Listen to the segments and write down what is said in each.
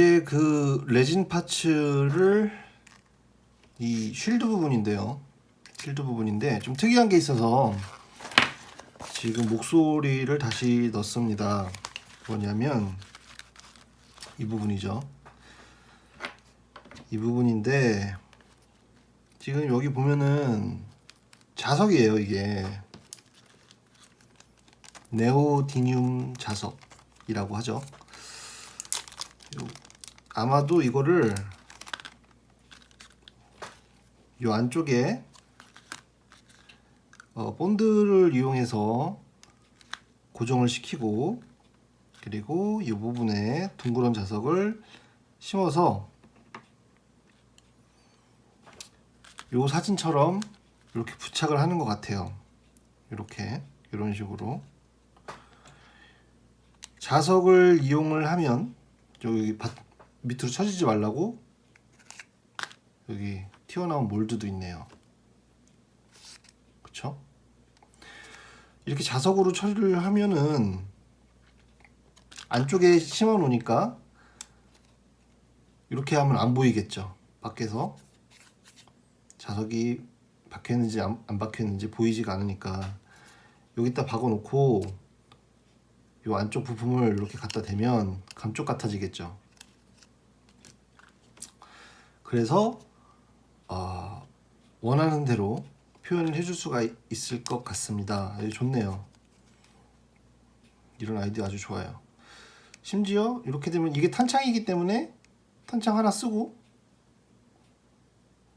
이제 그 레진 파츠를 이 쉴드 부분인데요. 쉴드 부분인데 좀 특이한 게 있어서 지금 목소리를 다시 넣습니다. 뭐냐면 이 부분이죠. 이 부분인데 지금 여기 보면은 자석이에요, 이게. 네오디늄 자석이라고 하죠. 요- 아마도 이거를 요 안쪽에 어, 본드를 이용해서 고정을 시키고 그리고 이 부분에 둥그런 자석을 심어서 요 사진처럼 이렇게 부착을 하는 것 같아요. 이렇게 이런 식으로 자석을 이용을 하면 여기 바- 밑으로 쳐지지 말라고 여기 튀어나온 몰드도 있네요. 그쵸? 이렇게 자석으로 처리를 하면은 안쪽에 심어 놓으니까 이렇게 하면 안 보이겠죠. 밖에서 자석이 박혔는지 안, 안 박혔는지 보이지가 않으니까 여기다 박아 놓고 이 안쪽 부품을 이렇게 갖다 대면 감쪽 같아지겠죠. 그래서 어, 원하는 대로 표현을 해줄 수가 있- 있을 것 같습니다. 예, 좋네요. 이런 아이디어 아주 좋아요. 심지어 이렇게 되면 이게 탄창이기 때문에 탄창 하나 쓰고,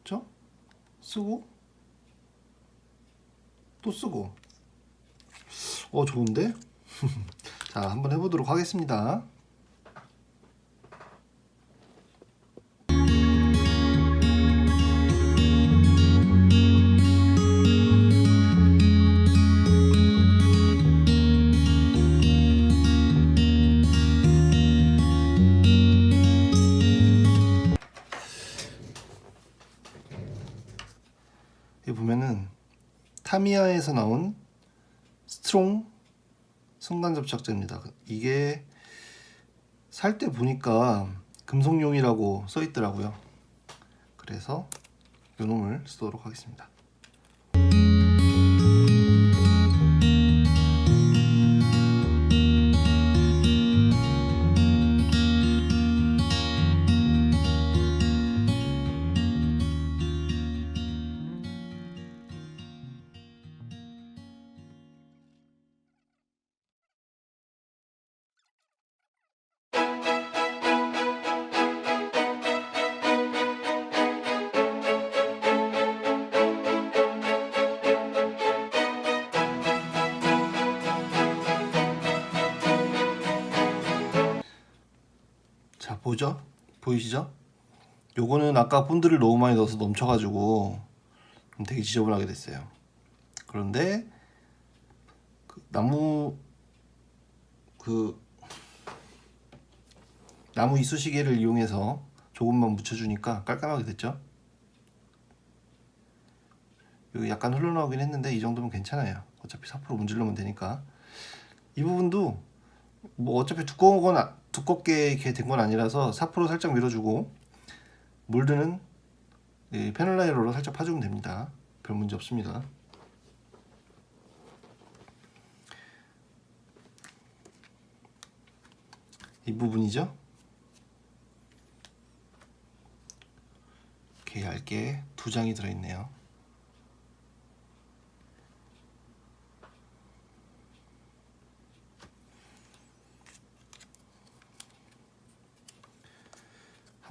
그렇죠? 쓰고 또 쓰고. 어 좋은데? 자 한번 해보도록 하겠습니다. 타미야에서 나온 스트롱 성단 접착제입니다. 이게 살 때 보니까 금속용이라고 써 있더라고요. 그래서 요 놈을 쓰도록 하겠습니다. 보죠? 보이시죠? 요거는 아까 본드를 너무 많이 넣어서 넘쳐가지고 좀 되게 지저분하게 됐어요. 그런데 그 나무 그 나무 이쑤시개를 이용해서 조금만 묻혀주니까 깔끔하게 됐죠? 여기 약간 흘러나오긴 했는데 이 정도면 괜찮아요. 어차피 4% 문질러면 되니까 이 부분도 뭐 어차피 두꺼운 건 아- 두껍게 된 건 아니라서 4% 살짝 밀어주고 몰드는 이 페널라이러로 살짝 파주면 됩니다. 별 문제 없습니다. 이 부분이죠. 이렇게 얇게 두 장이 들어있네요.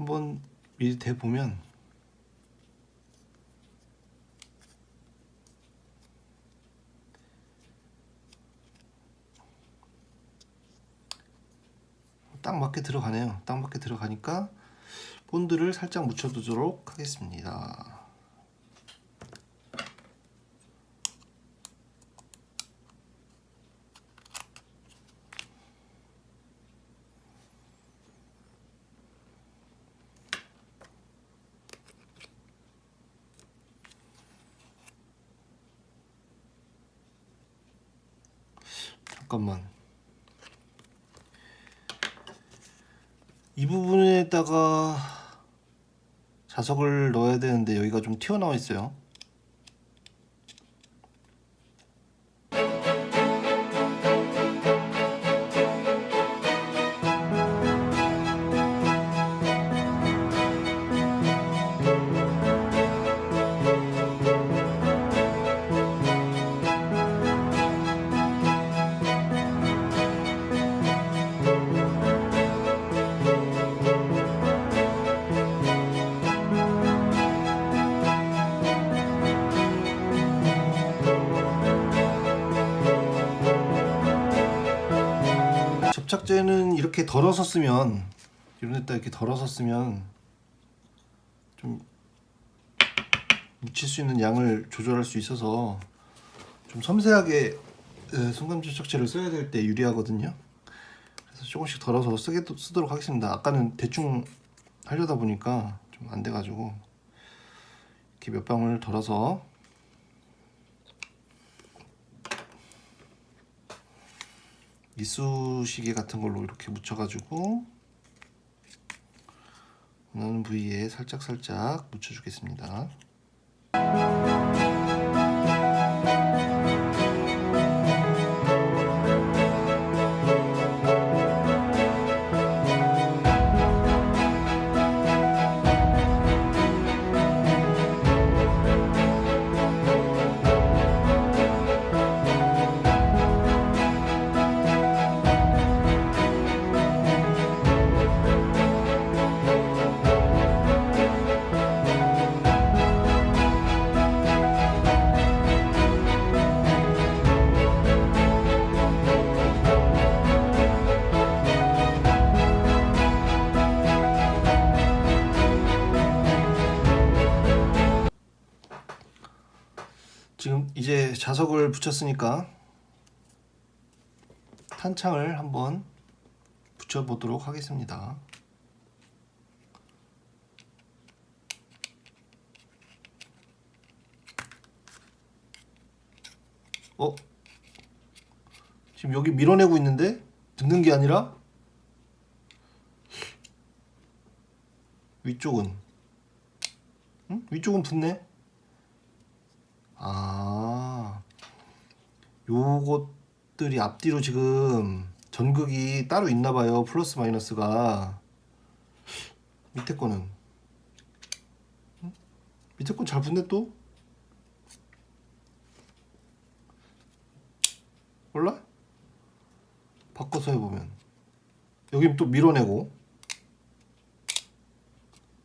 한번 미리 대 보면 딱 맞게 들어가네요. 딱 맞게 들어가니까 본드를 살짝 묻혀두도록 하겠습니다. 이 부분에다가 자석을 넣어야 되는데 여기가 좀 튀어나와 있어요. 접착제는 이렇게 덜어서 쓰면 이런 데다 이렇게 덜어서 쓰면 좀 묻힐 수 있는 양을 조절할 수 있어서 좀 섬세하게 에, 손감 접착제를 써야 될 때 유리하거든요. 그래서 조금씩 덜어서 쓰게 쓰도록 하겠습니다. 아까는 대충 하려다 보니까 좀 안 돼가지고 이렇게 몇 방울 덜어서 이쑤시개 같은 걸로 이렇게 묻혀가지고 원하는 부위에 살짝 살짝 묻혀주겠습니다. 자석을 붙였으니까 탄창을 한번 붙여보도록 하겠습니다. 어? 지금 여기 밀어내고 있는데 붙는 게 아니라 위쪽은 응? 위쪽은 붙네. 아, 요것들이 앞뒤로 지금 전극이 따로 있나 봐요. 플러스 마이너스가. 밑에 거는. 응? 밑에 건 잘 붙네 또? 몰라? 바꿔서 해보면. 여기 또 밀어내고.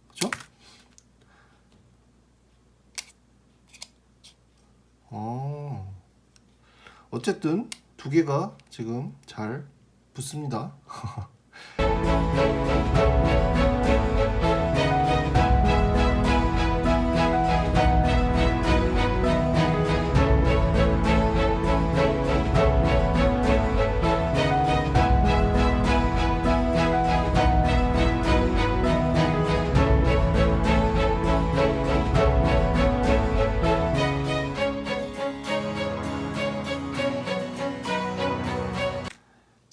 그죠? 어. 어쨌든 두 개가 지금 잘 붙습니다.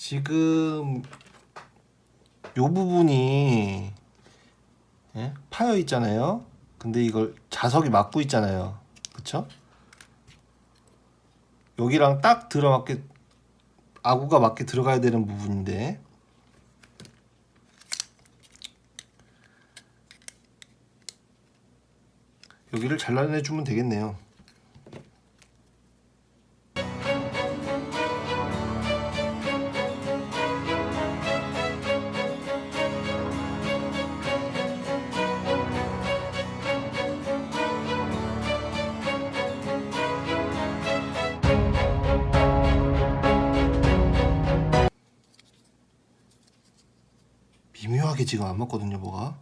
지금 요 부분이 예? 파여 있잖아요. 근데 이걸 자석이 막고 있잖아요. 그쵸? 여기랑 딱 들어맞게 아구가 맞게 들어가야 되는 부분인데 여기를 잘라내 주면 되겠네요. 미묘하게 지금 안 맞거든요, 뭐가.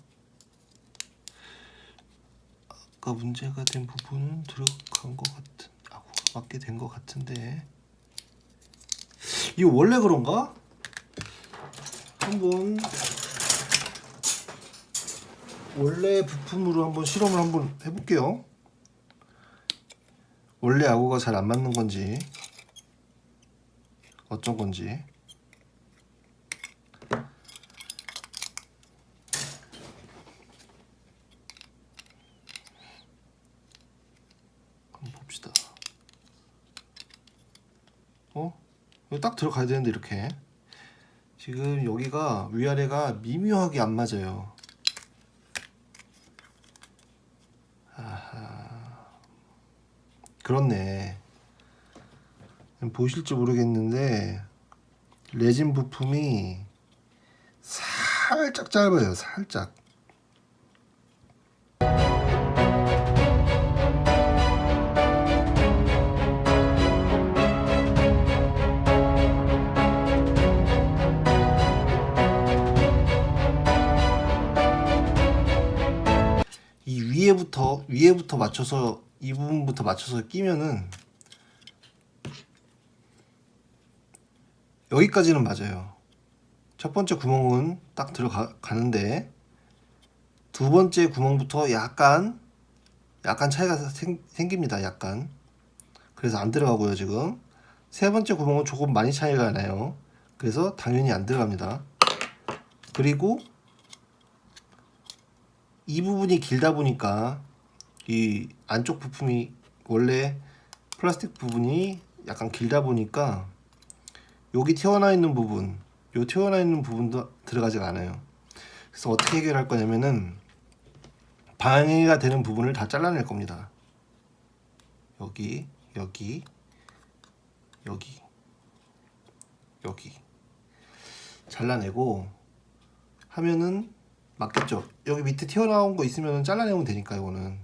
아까 문제가 된 부분은 들어간 것 같은, 아구가 맞게 된 것 같은데. 이거 원래 그런가? 한번 원래 부품으로 한번 실험을 한번 해볼게요. 원래 아구가 잘 안 맞는 건지 어쩐 건지. 여기 딱 들어가야 되는데 이렇게 지금 여기가 위아래가 미묘하게 안 맞아요. 아하 그렇네. 보실지 모르겠는데 레진 부품이 살짝 짧아요. 살짝. 이 위에부터 위에부터 맞춰서 이 부분부터 맞춰서 끼면은 여기까지는 맞아요. 첫 번째 구멍은 딱 들어가는데 두 번째 구멍부터 약간 약간 차이가 생, 생깁니다. 약간 그래서 안 들어가고요 지금 세 번째 구멍은 조금 많이 차이가 나요. 그래서 당연히 안 들어갑니다. 그리고 이 부분이 길다 보니까 이 안쪽 부품이 원래 플라스틱 부분이 약간 길다 보니까 여기 튀어나와 있는 부분, 요 튀어나와 있는 부분도 들어가지가 않아요. 그래서 어떻게 해결할 거냐면은 방해가 되는 부분을 다 잘라낼 겁니다. 여기, 여기, 여기, 여기 잘라내고 하면은 맞겠죠? 여기 밑에 튀어나온 거 있으면 잘라내면 되니까 이거는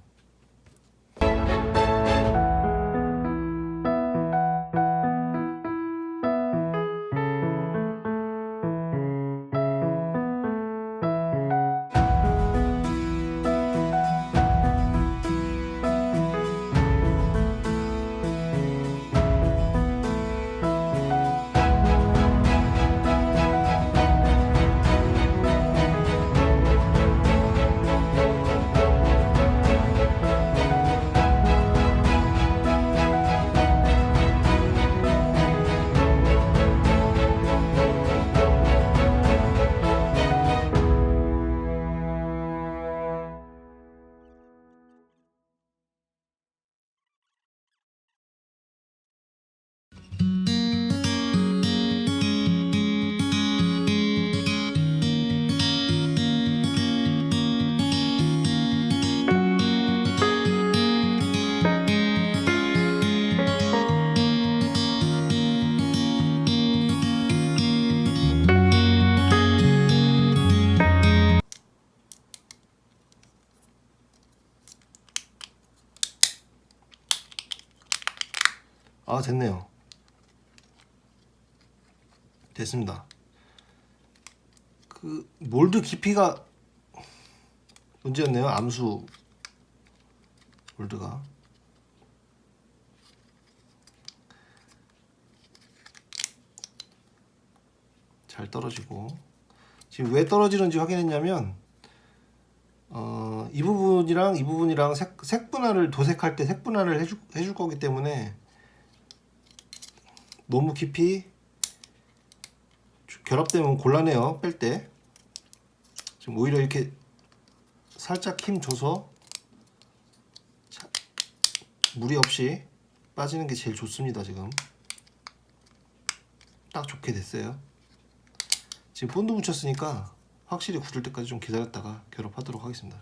아 됐네요. 됐습니다. 그 몰드 깊이가 문제였네요. 암수 몰드가 잘 떨어지고 지금 왜 떨어지는지 확인했냐면 어, 이 부분이랑 이 부분이랑 색, 색 분할을 도색할 때 색 분할을 해줄, 해줄 거기 때문에 너무 깊이 결합되면 곤란해요 뺄 때. 지금 오히려 이렇게 살짝 힘 줘서 자, 무리 없이 빠지는 게 제일 좋습니다 지금. 딱 좋게 됐어요. 지금 본드 붙였으니까 확실히 굳을 때까지 좀 기다렸다가 결합하도록 하겠습니다